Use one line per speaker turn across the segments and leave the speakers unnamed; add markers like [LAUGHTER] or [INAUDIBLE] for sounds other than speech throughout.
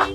આવે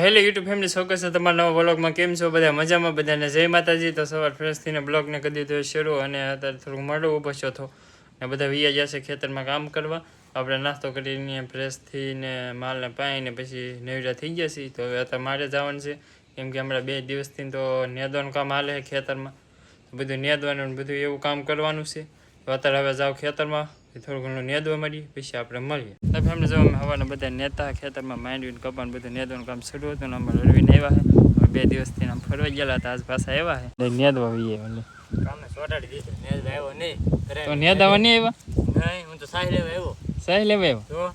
hello, YouTube family શોકસ તમારા નવા બ્લોગમાં કેમ છો? બધા મજામાં? બધાને જય માતાજી. તો સવાર ફ્રેશ થઈને બ્લોગને કરી દીધો શરૂ. અને અત્યારે થોડુંક મોડો ઊભો છો તો ને બધા વિયા જશે ખેતરમાં કામ કરવા. આપણે નાસ્તો કરીને ફ્રેશ થઈને માલને પાઈને પછી નેવડા થઈ ગયા છીએ. તો હવે અત્યારે મારે જવાનું છે. કેમ કે હમણાં બે દિવસથી તો નેદવાનું કામ હાલે છે ખેતરમાં. બધું નેદવાનું બધું એવું કામ કરવાનું છે. તો અત્યારે હવે જાઓ ખેતરમાં થોડું ઘણું નેદવા મળીએ પછી આપણે મળીએ. તો ફેમિલી જો અમે હવાના બધા નેતા ખેતરમાં માંડવીને કપાને બધું નેદવાનું કામ શરૂ હતું ને અમે રડવીને આવ્યા છે. બે દિવસથી આમ ફરવા ગયેલા હતા આજ પાછા આવ્યા છે. નેદવા આવીએ એટલે.
કામે ચોટાડી દીધું ને આવ્યો નહીં. ઘરે
તો નેદાવા નહીં આવ્યા?
નહીં હું તો સાહી લેવા આવ્યો.
સાહી લેવા આવ્યો?
તો?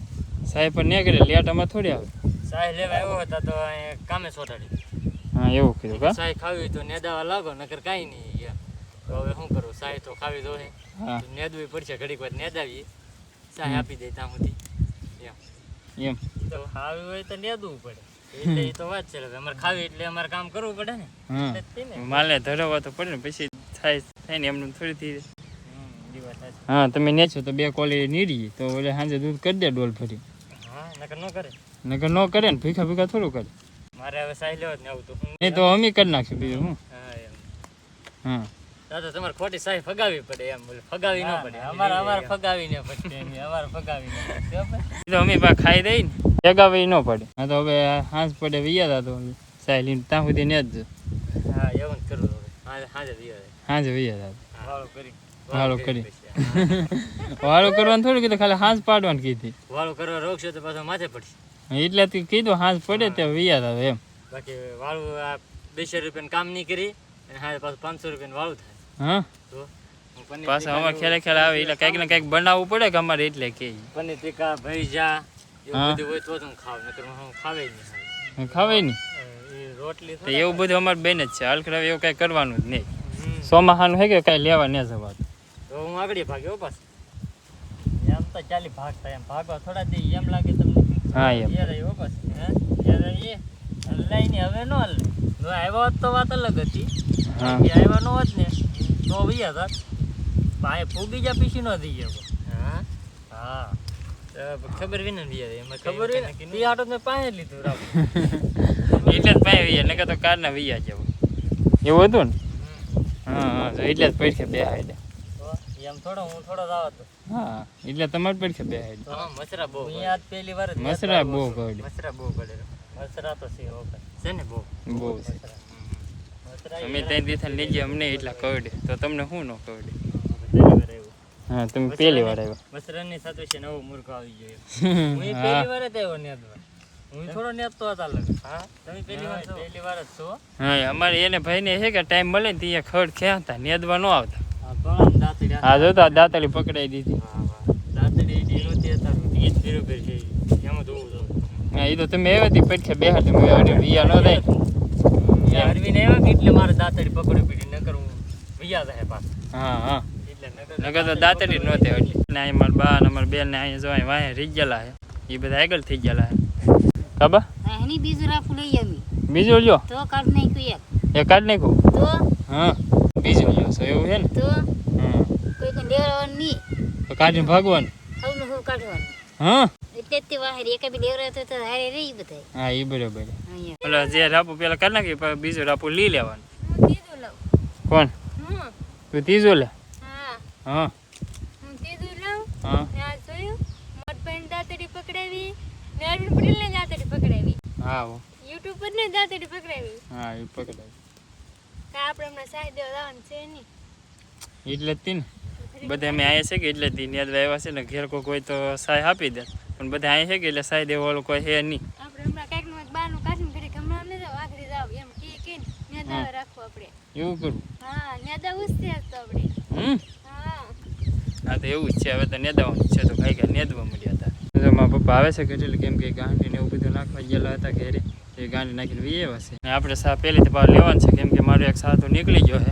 સાહેબ પણ નહીં કરે લેટામાં થોડી આવે.
સાહેબ લેવા આવ્યો હતા તો અહીંયા કામે સોટાડી
હા એવું કીધું કા?
સાય ખાવી તો નેદાવા લાગો નકર કાઈ નહીં યાર. તો હવે શું કરું સાય તો ખાવી દો
હે.
નેદવી પડશે ઘડીક વાર નેદાવી સાય આપી દે ત્યાં સુધી. એમ.
એમ.
તો ખાવી હોય તો નેદવું પડે. એટલે એ તો વાત છે અમારે ખાવી એટલે અમારે કામ કરવું પડે ને. તે.
માલે ધરાવવા તો પડે ને પછી થાય થાય ને એમને થોડી થઈ. હા તમે નેચો તો બે કોલી નીડી તો ઓલે સાંજે દૂધ કરી દે ડોલ ફરી
હા નકર ન કરે.
નકર ન કરે ને ભીખા ભીખા થોડું કરે.
મારે હવે સાઈ લેવા જ ને આવું તો
નહીં તો અમે કરી નાખશું બીજું હું.
હા એમ.
હા.
તમારે ખોટી સાહી ફગાવી પડે એમ બોલે. ફગાવી ન પડે. અમારે અમારે ફગાવી ન પડે અમારે ફગાવી ન પડે
તો અમે પા ખાઈ દઈ ને. ફગાવી ન પડે. હા તો હવે હાંસ પડે વિયા તો લઈને ત્યાં સુધી ને જ.
હા એવું જ કરું હવે. હા હાજર દિયો
હાંજે વિયા
વાળું કરી
વાળું કરી.
વાળો
વાળું કરવાનું થોડું કીધું ખાલી હાંસ પાડવાનું કીધી.
વાળું કરવા રોકશો તો પાછો માથે પડશે
એટલે તું કીધું હાથ પડે તે વિયા તા એમ.
બાકી વાળું આ બેસો રૂપિયાનું કામ નહીં કરી અને હાથ પાછું પાંચસો રૂપિયાનું વાળું થાય.
હા? પાછા અમારે ખેલે ખેલે આવે એટલે કંઈક ને કંઈક બનાવવું પડે કે અમારે એટલે કે.
પનીર ટીકા ભૈજા એવું બધું હોય તો જ હું ખાવ નકર હું ખાવે નહીં.
ખાવે નહીં.
એ રોટલી
તો એવું બધું અમારે બેન જ છે. હાલ એવું કાંઈ કરવાનું જ નહીં.
સોમા
સોમાહાનું હે કે કાંઈ લેવા ન જવા?
તો હું આગળ ભાગ્યો પાસ એમ તો ચાલી ભાગતા એમ ભાગવા થોડા દે એમ લાગે તમને
હા એમ.
યાર આવ્યો બસ હે? યાર એ લઈને હવે નો લે જો આવ્યો હોત તો વાત અલગ હતી.
હા.
આવ્યા નો હોત ને તો વૈયા હતા પાએ ફૂગી જા પીસી નો થઈ ગયો. હા? હા. ખબર વિના ને યાર એમાં ખબર વિના? ઈ હાટો મેં પાસે લીધું રાવ [LAUGHS]
એટલે જ પાસે વૈયા નકર તો કારના વૈયા જવું. એવું હતું ને? હા હા તો એટલે જ પડખે બે હાઈડે
એમ થોડો હું થોડો જ આવતો
હા એટલે તમારે પડખે બે
તો મસરા બહુ હું યાદ પહેલી વાર
મસરા બહુ કરડે
મસરા બહુ પડે. મસરા તો છે ઓકે છે ને બહુ?
બહુ છે. અમે ત્યાં દેથા લઈ ગયા અમને એટલા કરડે તો તમને શું ન
વાર
હા તમે પહેલી વાર આવ્યા.
મસરાની સાથે છે નવો મૂર્ખો આવી ગયો હું પહેલી વાર જ આવ્યો નેદવા હું થોડો નેદતો હતા લગ હા? તમે પહેલી વાર પહેલી વાર જ છો.
હા અમારે એને ભાઈને છે કે ટાઈમ મળે ને ત્યાં ખડ ખેંચતા નેદવા ન આવતા.
હા ગળામાં દાંતડી
હા જોતા દાંતળી પકડાઈ દીધી
હા વાહ દાંતડી ઈ નહોતી હતા ઈ જ બરોબર છે એમ જ હોવું જોઈએ
હા એ તો તમે આવ્યા હતી પડખે બે હાથે મેં વળી વિયા ન થાય
અરવિંદ આવ્યા કે એટલે મારે દાંતડી પકડી પડી નકર હું વિયા જાય પાછો
હા હા
એટલે નકર
નકર તો દાંતડી જ નહોતી એટલે ને અહીં મારા બા ને અમારા બેન ને અહીંયા જો અહીં વાંહે રહી ગયેલા છે એ બધા આગળ થઈ ગયેલા છે ખબર
એની બીજું રાખું લઈ અમે
બીજું લ્યો
તો કાઢ નાખ્યું એક
એ કાઢ નાખું
તો
હા બીજું લ્યો છો એવું છે ને
તો
હા
કોઈ કઈ
કાઢી ભાગવાનું?
હવનું હવ કાઢવાનું.
હા?
એટલે તે વાહે એક બી તો હારે રહી બધા
હા એ બરાબર. ઓલા જે રાપુ પેલા કરી નાખી પછી રાપુ લઈ લેવાનું.
હું ત્રીજું લઉં.
કોણ?
હું.
તું ત્રીજું લે?
હા.
હા.
હું ત્રીજું લઉં.
હા.
ત્યાં જોયું? મોટભાઈ દાંતડી પકડાવી ને અરવિંદ પટેલને દાંતડી પકડાવી.
હા હો.
યુટ્યુબ પર ને દાંતડી પકડાવી.
હા એ પકડાવી
કા આપણે હમણાં સાહી દેવા જવાનું છે નહીં
એટલે જ તી ને. બધા અમે અહીંયા છે કે એટલે તી નેદવા આવ્યા છે ને ઘેર કોઈ કોઈ તો સાય આપી દે. પણ બધા અહીંયા છે કે એટલે સાય દેવા વાળું કોઈ છે નહીં.
કે કે
એવું કરું?
હા તો હા.
હા તો એવું જ છે. હવે તો નેદાવાનું છે. તો ખાઈ ગયા નેદવા મળ્યા હતા. તો મારા પપ્પા આવે છે ઘરે એટલે કેમ કે ગાંઠી ને એવું બધું નાખવા ગયેલા હતા ઘરે. એ ગાંઠી નાખીને વી આવ્યા છે. અને આપણે સા પહેલેથી પાછો લેવાનું છે. કેમ કે મારો એક સાથો તો નીકળી ગયો છે.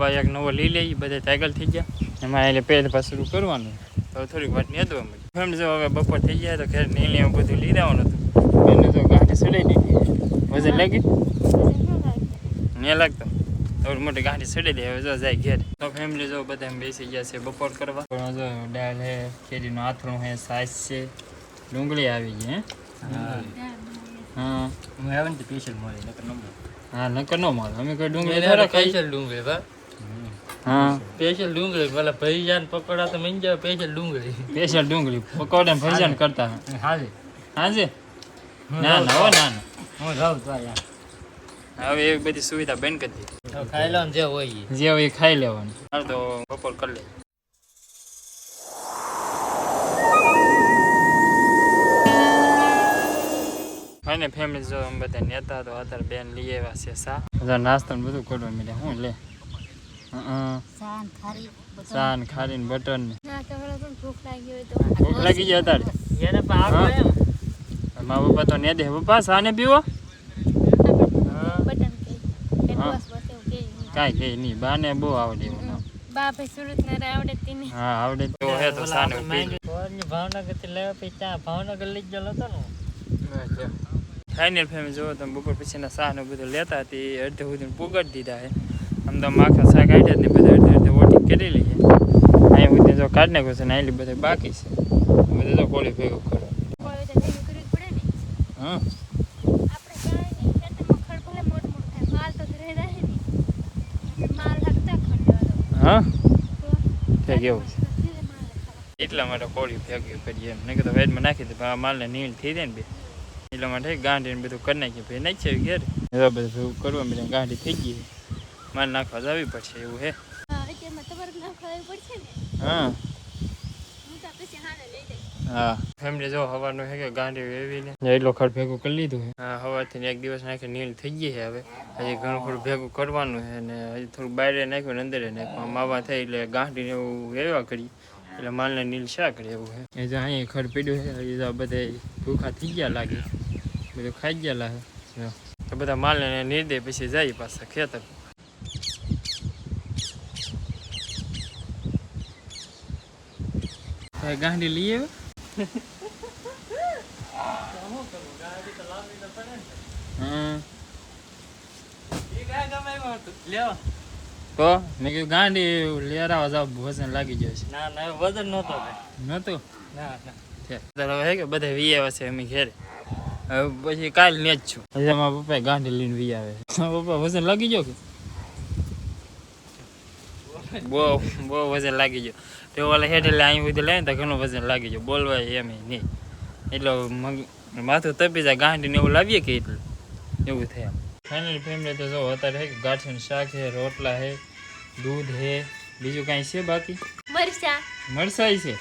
પાછો એક નવો લઈ લઈ બધા ટાઈગલ થઈ ગયા. એમાં એટલે પેટ પાછું કરવાનું. હવે થોડીક વાર નેદવા મળી ફેમ જો હવે બપોર થઈ ગયા તો ઘરે નીલે એવું બધું લઈ દેવાનું હતું. એને તો ગાંઠી સડાઈ દીધી. વજન લાગી? ને લાગતો. થોડી મોટી ગાંઠી સડી દે. હવે જો જાય ઘેર. તો ફેમિલી જો બધા એમ બેસી ગયા છે બપોર કરવા. પણ જો દાળ હે ખેડીનું આથરું હે સાસ છે. ડુંગળી આવી ગઈ હે? હા.
હું આવે ને સ્પેશિયલ મળે નકર ન મળે.
હા નકર ન મળે. અમે કોઈ ડુંગળી ખાઈ
છે ડુંગળી બા.
હા.
સ્પેશિયલ ડુંગળી પેલા ભઈ જાન પકોડા તો મન જાવ સ્પેશિયલ ડુંગળી.
સ્પેશિયલ ડુંગળી. પકોડા ને ભજીયા કરતા
હાજી?
હાજી ના ના હો ના
હું જાઉં તો યાર.
હવે એવી બધી સુવિધા બંધ કરી દીધી.
ખાઈ લો જે હોય.
જે હોય એ ખાઈ લેવાનું. હાલ તો બપોર કરી લે અને ફેમિલી જો બધા નેતા તો અત્યારે બેન લઈ આવ્યા છે સા. નાસ્તો બધું કરવા મળ્યા હું લે.
સાન ખારી બટન. ભૂખ લાગી હોય તો.
ભૂખ લાગી જાય અત્યારે. હા. મા બાપા તો ને દે. પપ્પા સાને પીવો?
બટન કઈ કે
હા.
નહીં.
કાંઈ નહીં. બાને બહુ આવડે.
બા ભાઈ સુરત ના આવડે તેને
હા આવડે તો હે તો સા પી
ભાવનગરથી લેવા પછી ત્યાં ભાવનગર લઈ ગયેલો હતો ને
ફાઇનલ ફેમિલી જોવો તમે. બપોર પછીના શાહ ને બધું લેતા હતી. અડધે સુધી પુગટ દીધા છે આમ તો માખા શાક કાઢ્યા ને બધા અડધે અડધે ઓટી કરી લઈએ. અહીંયા સુધી જો કાઢી નાખ્યું છે ને આટલી બધા બાકી છે. બધું તો કોળી ભેગું કરો. હા. હા? કેવું છે? એટલા માટે કોળી ભેગી કરીએ એમ. નહીં તો નાખી દે આ માલને નીલ થઈ જાય ને બે. એટલા માટે ગાંઠી ને બધું કરી નાખીએ. ભાઈ નાખી ઘેર. બધું કરવા મળે ગાંઠી થઈ ગઈ. માલ નાખવા જવી પડશે એવું હે?
હા
હા.
હું તો પછી હાને લઈ જઈશ.
હા. ફેમિલી જો હવાનું હે કે ગાંડી વેવીને? એટલો ખડ ભેગું કરી લીધું છે હા હવારથી એક દિવસ નાખી નીલ થઈ ગઈ છે હવે. હજી ઘણું થોડું ભેગું કરવાનું છે ને હજી થોડું બહાર નાખ્યું ને અંદર નાખ્યું. માવા થઈ એટલે ગાંઠીને એવું વેવા કરી. એટલે માલને નીલ શા કરે એવું છે એ જો અહીંયા ખડ પીડ્યું છે હજી તો બધે ભૂખા થઈ ગયા લાગે. બધું ખાઈ ગયા લાગે જો. તો બધા માલને નીર દે પછી જાય પાછા ખેતર. ભાઈ ગાંડી લઈ આવ્યો હમ
લેવા
તો મેં કીધું ગાંડી લેરાવા જાવ વજન લાગી જાય છે
ના ના વજન નહોતો
નતું
ના ના
છે તારો હે કે બધા વી આવ્યા છે અમે ઘેરે હવે પછી કાલ ને જ છું હજી મારા પપ્પા ગાંધી લઈને વી આવે પપ્પા વજન લાગી ગયો કે બહુ બહુ વજન લાગી ગયો તે ઓલા હેઠ એટલે અહીં સુધી લઈને તો ઘણું વજન લાગી જાય. બોલવાય એમ નહીં. એટલે માથું તપી જાય ગાંઠીને એવું લાવીએ કે એટલે? એવું થાય ફાઇનલ ફેમિલી તો જો અત્યારે હે કે ગાંઠીનું શાક છે રોટલા છે દૂધ હે બીજું કાંઈ છે બાકી? મરસાઈ છે?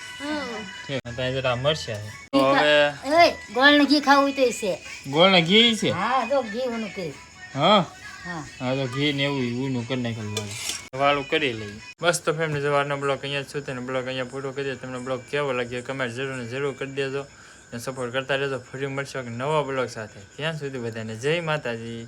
છે ત્યાં જરા છે તો હવે
ઓય ઘી ખાવું તો છે.
ગોળના ઘી છે?
હા જો ઘી ઊનું કરી
હા?
હા.
હા તો ઘી ને એવું ઊનું કરી નાખેલું વાળું કરી લઈએ. બસ તો ફેમિલી સવારનો બ્લોગ અહીંયા જ સુધી બ્લોગ અહીંયા પૂરો કરી દે. તમને બ્લોગ કેવો લાગ્યો કમેન્ટ જરૂર ને જરૂર કરી દેજો. અને સપોર્ટ કરતા રહેજો. ફરી મળશો નવા બ્લોગ સાથે. ત્યાં સુધી બધાને જય માતાજી.